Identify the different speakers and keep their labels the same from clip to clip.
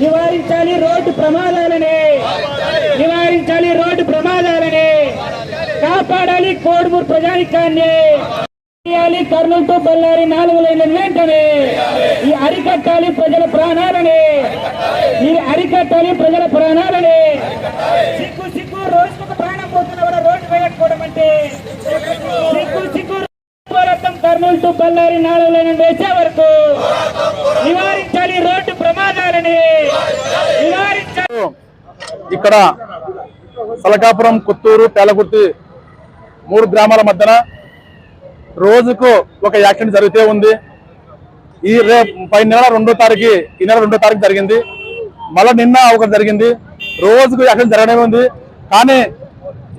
Speaker 1: నివారించాలి రోడ్డు ప్రమాదాలని. నివారించాలి రోడ్డు ప్రమాదాలని. కాపాడాలి కోడుమూరు ప్రజానికాన్ని. కర్నూలు టు బళ్ళారి నాలుగు లైన్ల వెంటనే. ఈ అరికట్టాలి ప్రజల ప్రాణాలని. ఈ అరికట్టాలి ప్రజల ప్రాణాలని. సిగ్గు సిగ్గు రోజుకొక ప్రాణం పోతున్న కూడా రోడ్డు వేయకపోవడం అంటే సిగ్గు సిగ్గు పోరాటం కర్నూలు టు బళ్ళారి నాలుగు లైన్ వేసే వరకు నివారించాలి రోడ్డు ప్రమాదాలని నివారించాలి
Speaker 2: ఇక్కడ సలకాపురం కొత్తూరు పేలకుర్తి మూడు గ్రామాల మధ్యన రోజుకు ఒక యాక్సిడెంట్ జరుగుతూ ఉంది. ఈ రే పై నెల రెండో తారీఖు ఈ నెల రెండో తారీఖు జరిగింది. మళ్ళీ నిన్న ఒకటి జరిగింది. రోజుకు యాక్సిడెంట్ జరగడమే ఉంది. కానీ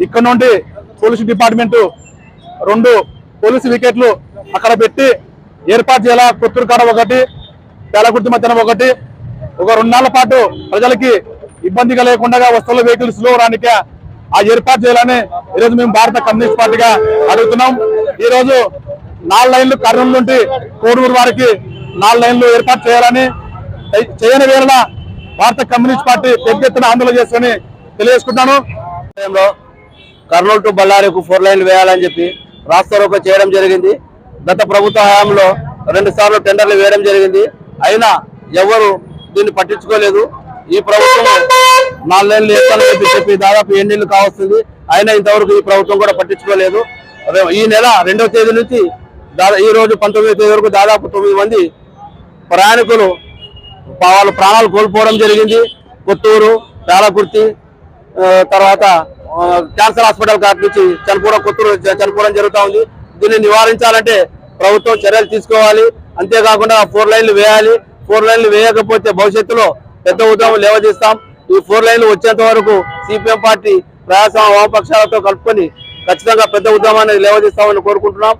Speaker 2: ఇక్కడ నుండి పోలీసు డిపార్ట్మెంటు రెండు పోలీసు వికెట్లు అక్కడ పెట్టి ఏర్పాటు చేయాల? కొత్తూరు కాడ ఒకటి పేలకుర్తి మధ్యన ఒకటి. ఒక రెండు నెలల పాటు ప్రజలకి ఇబ్బందిగా లేకుండా వస్తువుల వెహికల్స్లో రానికే ఆ ఏర్పాటు చేయాలని ఈరోజు మేము భారత కమ్యూనిస్ట్ పార్టీగా అడుగుతున్నాం. ఈ రోజు నాలుగు లైన్లు కర్నూలు నుండి కోడూరు వారికి నాలుగు లైన్లు ఏర్పాటు చేయాలని చేయని వేళ భారత కమ్యూనిస్ట్ పార్టీ పెద్ద ఎత్తున ఆందోళన చేస్తుందని తెలియజేసుకుంటాను
Speaker 3: కర్నూలు టు బళ్ళారికు ఫోర్ లైన్లు వేయాలని చెప్పి రాస్తా చేయడం జరిగింది. గత ప్రభుత్వ హయాంలో రెండు సార్లు టెండర్లు వేయడం జరిగింది. అయినా ఎవరు దీన్ని పట్టించుకోలేదు. ఈ ప్రభుత్వం నాలుగు లైన్లు ఎత్తాలని చెప్పి చెప్పి దాదాపు ఎన్నిళ్ళు కావస్తుంది. అయినా ఇంతవరకు ఈ ప్రభుత్వం కూడా పట్టించుకోలేదు. ఈ నెల రెండవ తేదీ నుంచి ఈ రోజు పంతొమ్మిదో తేదీ వరకు దాదాపు తొమ్మిది మంది ప్రయాణికులు వాళ్ళ ప్రాణాలు కోల్పోవడం జరిగింది. కొత్తూరు పేలకుర్తి తర్వాత క్యాన్సర్ హాస్పిటల్ కాటి నుంచి చనిపోవడం కొత్తూరు చనిపోవడం జరుగుతూ ఉంది. దీన్ని నివారించాలంటే ప్రభుత్వం చర్యలు తీసుకోవాలి. అంతేకాకుండా ఫోర్ లైన్లు వేయాలి. ఫోర్ లైన్లు వేయకపోతే భవిష్యత్తులో పెద్ద ఉద్యమం లేవదీస్తాం. ఈ ఫోర్ లైన్లు వచ్చేంత వరకు సిపిఎం పార్టీ ప్రయాస వామపక్షాలతో కలుపుకొని ఖచ్చితంగా పెద్ద ఉద్యమాన్ని లేవదీస్తామని కోరుకుంటున్నాం.